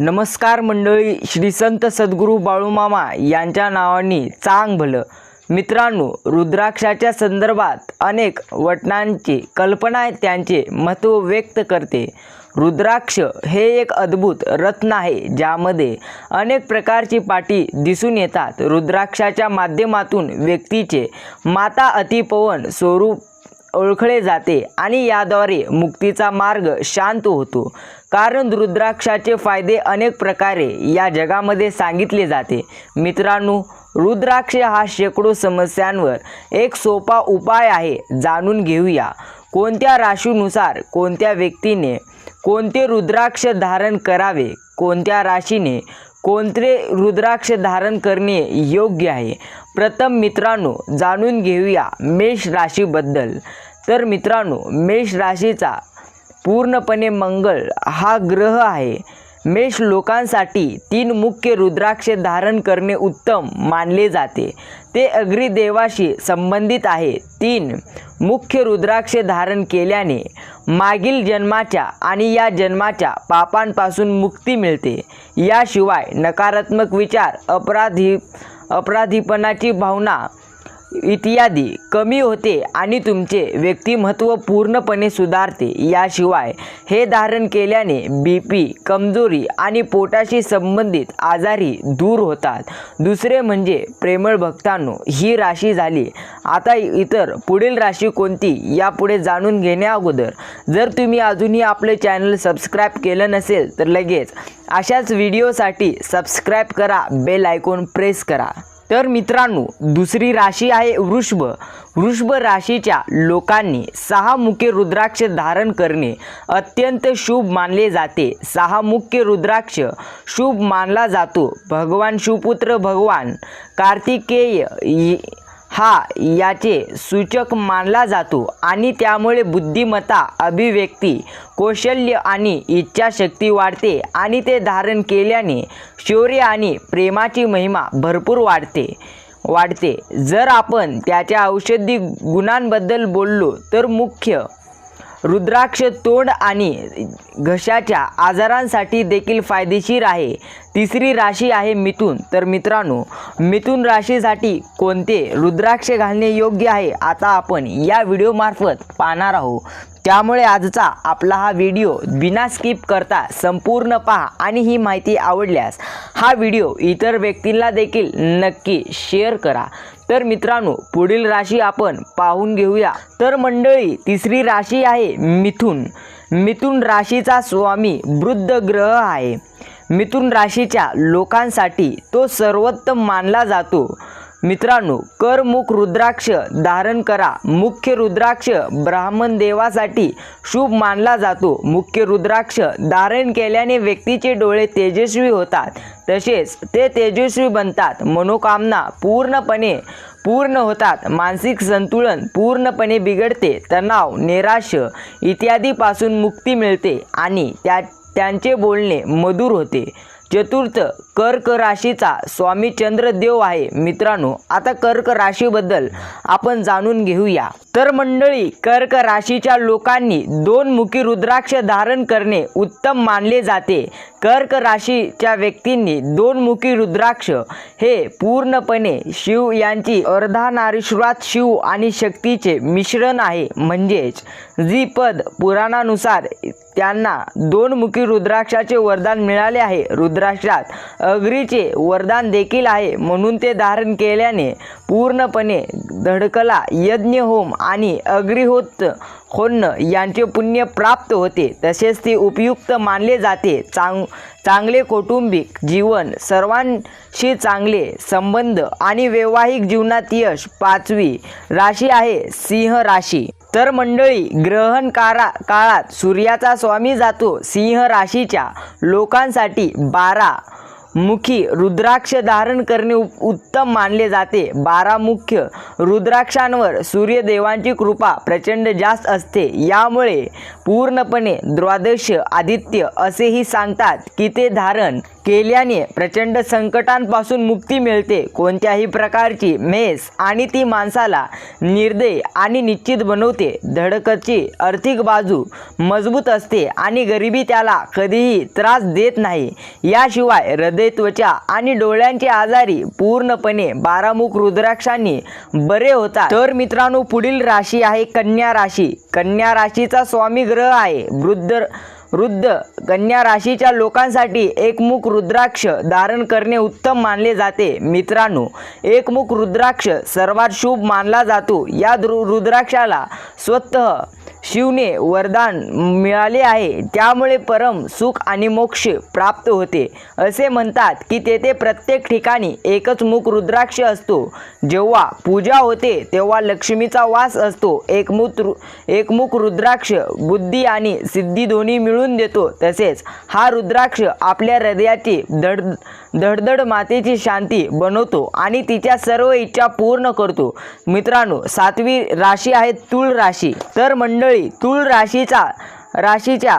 नमस्कार मंडळी श्री संत सद्गुरू बाळूमामा यांच्या नावाने चांग भलं. मित्रांनो रुद्राक्षाच्या संदर्भात अनेक वटनांची कल्पना त्यांचे महत्त्व व्यक्त करते. रुद्राक्ष हे एक अद्भुत रत्न आहे ज्यामध्ये अनेक प्रकारची पाटी दिसून येतात. रुद्राक्षाच्या माध्यमातून व्यक्तीचे माता अतिपवन स्वरूप ओळखले जाते आणि याद्वारे मुक्तीचा मार्ग शांत होतो. कारण रुद्राक्षाचे फायदे अनेक प्रकारे या जगामध्ये सांगितले जाते. मित्रांनो रुद्राक्ष हा शेकडो समस्यांवर एक सोपा उपाय आहे जाणून घेऊया. कोणत्या राशीनुसार कोणत्या व्यक्तीने कोणते रुद्राक्ष धारण करावे कोणत्या राशीने कोणते रुद्राक्ष धारण करणे योग्य आहे? प्रथम मित्रांनो जाणून घेऊया मेष राशीबद्दल. तर मित्रांनो मेष राशीचा पूर्णपणे मंगळ हा ग्रह आहे. मेष लोकांसाठी तीन मुख्य रुद्राक्ष धारण करणे उत्तम मानले जाते. ते अग्निदेवाशी संबंधित आहे. तीन मुख्य रुद्राक्ष धारण केल्याने मागील जन्माच्या आणि या जन्माच्या पापांपासून मुक्ती मिळते. याशिवाय नकारात्मक विचार अपराधी अपराधीपणाची भावना इत्यादी कमी होते आणि तुमचे व्यक्तिमत्व पूर्णपणे सुधारते. याशिवाय हे धारण केल्याने बी पी कमजोरी आणि पोटाशी संबंधित आजारी दूर होतात. दुसरे म्हणजे प्रेमळ भक्तांनो ही राशी झाली. आता इतर पुढील राशी कोणती यापुढे जाणून घेण्या अगोदर. जर तुम्ही अजूनही आपले चॅनल सबस्क्राईब केलं नसेल तर लगेच अशाच व्हिडिओसाठी सबस्क्राईब करा बेल आयकॉन प्रेस करा. तर मित्रांनो दुसरी राशी आहे वृषभ. वृषभ राशीच्या लोकांनी सहा मुख्य रुद्राक्ष धारण करणे अत्यंत शुभ मानले जाते. सहा मुख्य रुद्राक्ष शुभ मानला जातो. भगवान शिवपुत्र भगवान कार्तिकेय हा याचे सूचक मानला जातो आणि त्यामुळे बुद्धिमत्ता अभिव्यक्ती कौशल्य आणि इच्छाशक्ती वाढते आणि ते धारण केल्याने शौर्य आणि प्रेमाची महिमा भरपूर वाढते. वाढते. जर आपण त्याच्या औषधी गुणांबद्दल बोललो तर मुख्य रुद्राक्ष तोंड आणि घशाच्या आजारांसाठी देखील फायदेशीर आहे. तिसरी राशी आहे मिथून. तर मित्रांनो मिथून राशीसाठी कोणते रुद्राक्ष घालणे योग्य आहे? आता आपण या व्हिडिओमार्फत पाहणार आहोत. त्यामुळे आजचा आपला हा व्हिडिओ बिना स्किप करता संपूर्ण पहा आणि ही माहिती आवडल्यास हा व्हिडिओ इतर व्यक्तींना देखील नक्की शेअर करा. तर मित्रांनो पुढील राशी आपण पाहून घेऊया. तर मंडळी तिसरी राशी आहे मिथुन. मिथुन राशीचा स्वामी वृद्ध ग्रह आहे. मिथुन राशीच्या लोकांसाठी तो सर्वोत्तम मानला जातो. मित्रांनो करमुख रुद्राक्ष धारण करा. मुख्य रुद्राक्ष ब्राह्मण देवासाठी शुभ मानला जातो. मुख्य रुद्राक्ष धारण केल्याने व्यक्तीचे डोळे तेजस्वी होतात. तसेच ते तेजस्वी बनतात. मनोकामना पूर्णपणे पूर्ण होतात. मानसिक संतुलन पूर्णपणे बिघडते. तणाव निराश इत्यादीपासून मुक्ती मिळते आणि त्या त्यांचे बोलणे मधुर होते. चतुर्थ कर्क राशीचा स्वामी चंद्रदेव आहे मित्रांनो. आता कर्क राशीबद्दल आपण जाणून घेऊया. तर मंडळी कर्क राशीच्या लोकांनी दोन मुखी रुद्राक्ष धारण करणे उत्तम मानले जाते. कर्क राशीच्या व्यक्तींनी दोन मुखी रुद्राक्ष हे पूर्णपणे शिव यांची अर्धानारीश्वरात शिव आणि शक्तीचे मिश्रण आहे. म्हणजेच जी पद पुराणानुसार त्यांना दोन मुखी रुद्राक्षाचे वरदान मिळाले आहे. रुद्राक्षात अग्रीचे वरदान देखील आहे म्हणून ते धारण केल्याने पूर्णपणे धडकला यज्ञ होम आणि अग्रिहोत होणं यांचे पुण्य प्राप्त होते. तसेच ते उपयुक्त मानले जाते. चांग चांगले कौटुंबिक जीवन सर्वांशी चांगले संबंध आणि वैवाहिक जीवनात यश पाचवी राशी आहे सिंह राशी. तर मंडळी ग्रहण कारा काळात सूर्याचा स्वामी जातो सिंह राशीच्या लोकांसाठी बारा मुखी रुद्राक्ष धारण करणे उत्तम मानले जाते. बारा मुख्य रुद्राक्षांवर सूर्यदेवांची कृपा प्रचंड जास्त असते. यामुळे पूर्णपणे द्वादश आदित्य असेही सांगतात की ते धारण केल्याने प्रचंड संकटांपासून मुक्ती मिळते. कोणत्याही प्रकारची मेस आणि ती माणसाला निर्दय आणि निश्चित बनवते. धडकची आर्थिक बाजू मजबूत असते आणि गरिबी त्याला कधीही त्रास देत नाही. याशिवाय हृदय त्वचा आणि डोळ्यांचे आजारी पूर्णपणे बारामुख रुद्राक्षांनी बरे होतात. तर मित्रांनो पुढील राशी आहे कन्या राशी. कन्या राशीचा स्वामी ग्रह आहे. वृद्ध वृद्ध कन्या राशीच्या लोकांसाठी एकमुख रुद्राक्ष धारण करणे उत्तम मानले जाते. मित्रांनो एकमुख रुद्राक्ष सर्वात शुभ मानला जातो. या द्रु- रुद्राक्षाला स्वतः शिवने वरदान मिळाले आहे. त्यामुळे परम सुख आणि मोक्ष प्राप्त होते. असे म्हणतात की तेथे प्रत्येक ठिकाणी एकच मुख रुद्राक्ष असतो. जेव्हा पूजा होते तेव्हा लक्ष्मीचा वास असतो. एकमुख रु एकमुख रुद्राक्ष बुद्धी आणि सिद्धी दोन्ही मिळून देतो. तसेच हा रुद्राक्ष आपल्या हृदयाची धड धडधड मातेची शांती बनवतो आणि तिच्या सर्व इच्छा पूर्ण करतो. मित्रांनो सातवी राशी आहे तुळ राशी. तर मंडळी तुळ राशीचा राशीच्या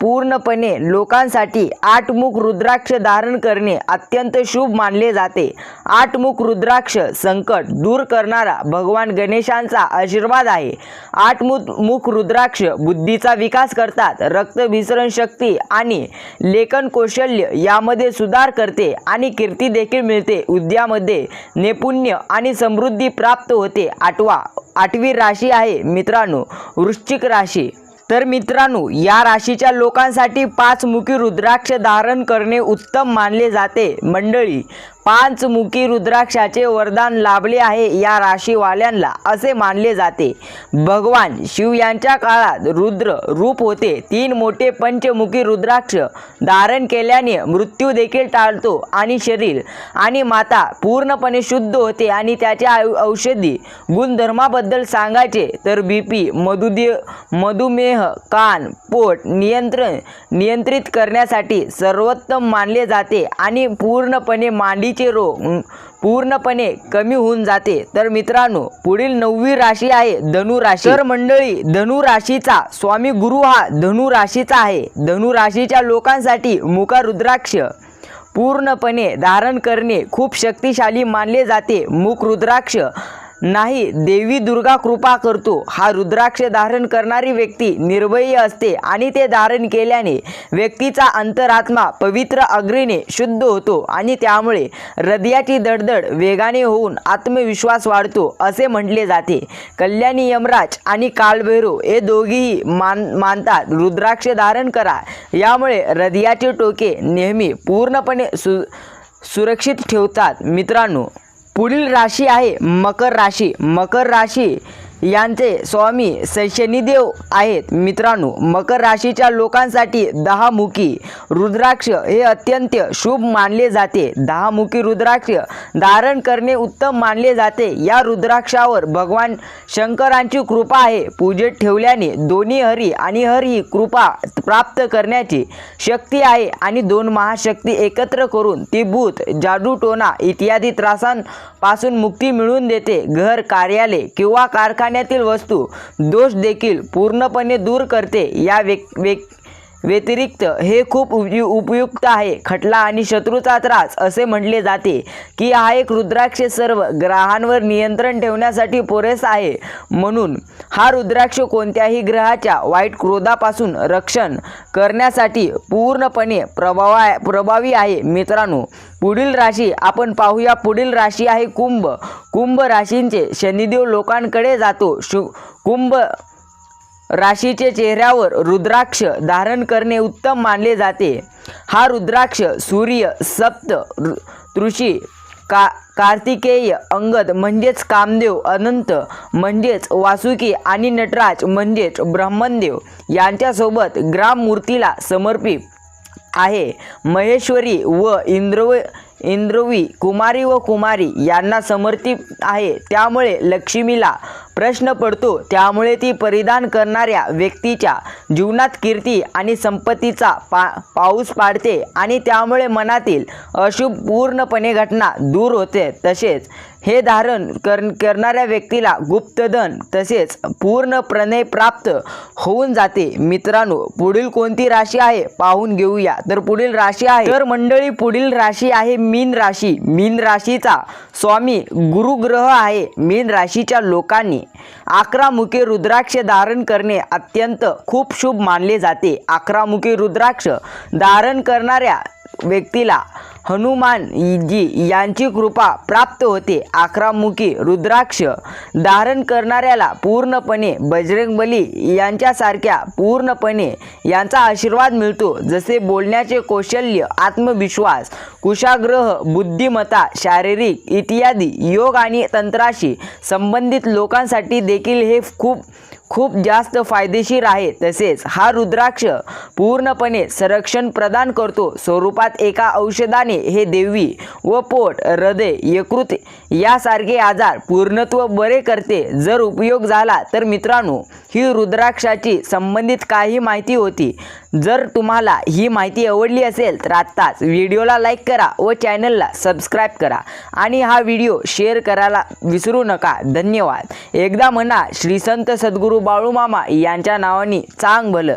पूर्णपणे लोकांसाठी आठमुख रुद्राक्ष धारण करणे अत्यंत शुभ मानले जाते. आठमुख रुद्राक्ष संकट दूर करणारा भगवान गणेशांचा आशीर्वाद आहे. आठमुख मुख रुद्राक्ष बुद्धीचा विकास करतात रक्तभिसरण शक्ती आणि लेखन कौशल्य यामध्ये सुधार करते आणि कीर्ती देखील मिळते. उद्यामध्ये नैपुण्य आणि समृद्धी प्राप्त होते. आठवा आठवी राशी आहे मित्रांनो वृश्चिक राशी. तर मित्रांनो या राशीच्या लोकांसाठी पाच मुखी रुद्राक्ष धारण करणे उत्तम मानले जाते. मंडळी पाचमुखी रुद्राक्षाचे वरदान लाभले आहे या राशीवाल्यांना असे मानले जाते. भगवान शिव यांच्या काळात रुद्र रूप होते. तीन मोठे पंचमुखी रुद्राक्ष धारण केल्याने मृत्यू देखील टाळतो आणि शरीर आणि माता पूर्णपणे शुद्ध होते आणि त्याच्या औ- औषधी गुणधर्माबद्दल सांगायचे तर बी पी मधुदे मधुमेह कान पोट नियंत्रण नियंत्रित करण्यासाठी सर्वोत्तम मानले जाते आणि पूर्णपणे मांडी मांडीचे रोग पूर्णपणे कमी होऊन जाते. तर मित्रांनो पुढील नववी राशी आहे धनु राशी. तर मंडळी धनु राशीचा स्वामी गुरु हा धनु राशीचा आहे. धनु राशीच्या लोकांसाठी मुका रुद्राक्ष पूर्णपणे धारण करणे खूप शक्तिशाली मानले जाते. मुख रुद्राक्ष नाही देवी दुर्गा कृपा करतो. हा रुद्राक्ष धारण करणारी व्यक्ती निर्भयी असते आणि ते धारण केल्याने व्यक्तीचा अंतरात्मा पवित्र अग्रीने शुद्ध होतो आणि त्यामुळे हृदयाची दडदड वेगाने होऊन आत्मविश्वास वाढतो असे म्हटले जाते. कल्याणी यमराज आणि कालभैरव हे दोघेही मान मानतात रुद्राक्ष धारण करा. यामुळे हृदयाचे टोके नेहमी पूर्णपणे सु सुरक्षित ठेवतात. मित्रांनो पुढील राशी आहे मकर राशी. मकर राशी यांचे स्वामी शनिदेव आहेत. मित्रांनो मकर राशीच्या लोकांसाठी दहामुखी रुद्राक्ष हे अत्यंत शुभ मानले जाते. दहामुखी रुद्राक्ष धारण करणे उत्तम मानले जाते. या रुद्राक्षावर भगवान शंकरांची कृपा आहे. पूजेत ठेवल्याने दोन्ही हरी आणि हर ही कृपा प्राप्त करण्याची शक्ती आहे आणि दोन महाशक्ती एकत्र करून ती भूत जादूटोना इत्यादी त्रासांपासून मुक्ती मिळवून देते. घर कार्यालय किंवा कारखान्यातील वस्तू दोष देखील पूर्णपणे दूर करते या व्यक व्यक व्यतिरिक्त हे खूप उपयु उपयुक्त आहे. खटला आणि शत्रूचा त्रास असे म्हटले जाते की हा एक रुद्राक्ष सर्व ग्रहांवर नियंत्रण ठेवण्यासाठी पुरेसा आहे. म्हणून हा रुद्राक्ष कोणत्याही ग्रहाच्या वाईट क्रोधापासून रक्षण करण्यासाठी पूर्णपणे प्रभावा प्रभावी आहे. मित्रांनो पुढील राशी आपण पाहूया. पुढील राशी आहे कुंभ. कुंभ राशींचे शनिदेव लोकांकडे जातो. शु कुंभ राशीचे चेहऱ्यावर रुद्राक्ष धारण करणे उत्तम मानले जाते. हा रुद्राक्ष सूर्य सप्त ऋषी का कार्तिकेय अंगद म्हणजेच कामदेव अनंत म्हणजेच वासुकी आणि नटराज म्हणजेच ब्रह्मदेव यांच्यासोबत ग्राममूर्तीला समर्पित आहे. महेश्वरी व इंद्रव इंद्रवी कुमारी व कुमारी यांना समर्पित आहे. त्यामुळे लक्ष्मीला प्रश्न पडतो. त्यामुळे ती परिधान करणाऱ्या व्यक्तीच्या जीवनात कीर्ती आणि संपत्तीचा पा पाऊस पाडते आणि त्यामुळे मनातील अशुभ पूर्णपणे घटना दूर होते. तसेच हे धारण कर करणाऱ्या व्यक्तीला गुप्तधन तसेच पूर्ण प्रणय प्राप्त होऊन जाते. मित्रांनो पुढील कोणती राशी आहे? पाहून घेऊया. तर पुढील राशी आहे. तर मंडळी पुढील राशी आहे मीन राशी. मीन राशीचा स्वामी गुरुग्रह आहे. मीन राशीच्या लोकांनी अकरा मुखे रुद्राक्ष धारण करणे अत्यंत खूप शुभ मानले जाते. अकरा मुखे रुद्राक्ष धारण करणाऱ्या व्यक्तीला हनुमान जी यांची कृपा प्राप्त होते. अकरामुखी रुद्राक्ष धारण करणाऱ्याला पूर्णपणे बजरंगबली यांच्यासारख्या पूर्णपणे यांचा आशीर्वाद मिळतो. जसे बोलण्याचे कौशल्य आत्मविश्वास कुशाग्रह बुद्धिमत्ता शारीरिक इत्यादी योग आणि तंत्राशी संबंधित लोकांसाठी देखील हे खूप खूप जास्त फायदेशीर आहे. तसेच हा रुद्राक्ष पूर्णपणे संरक्षण प्रदान करतो. स्वरूपात एका औषधाने हे देवी व पोट हृदय यकृत यासारखे आजार पूर्णत्व बरे करते. जर उपयोग झाला तर मित्रांनो ही रुद्राक्षाची संबंधित काही माहिती होती. जर तुम्हाला ही माहिती आवडली असेल तर आत्ताच व्हिडिओला लाईक करा व चॅनलला सबस्क्राईब करा. आणि हा व्हिडिओ शेअर करायला विसरू नका. धन्यवाद. एकदा म्हणा श्री संत सद्गुरू बाळूमामा यांच्या नावाने चांग भलं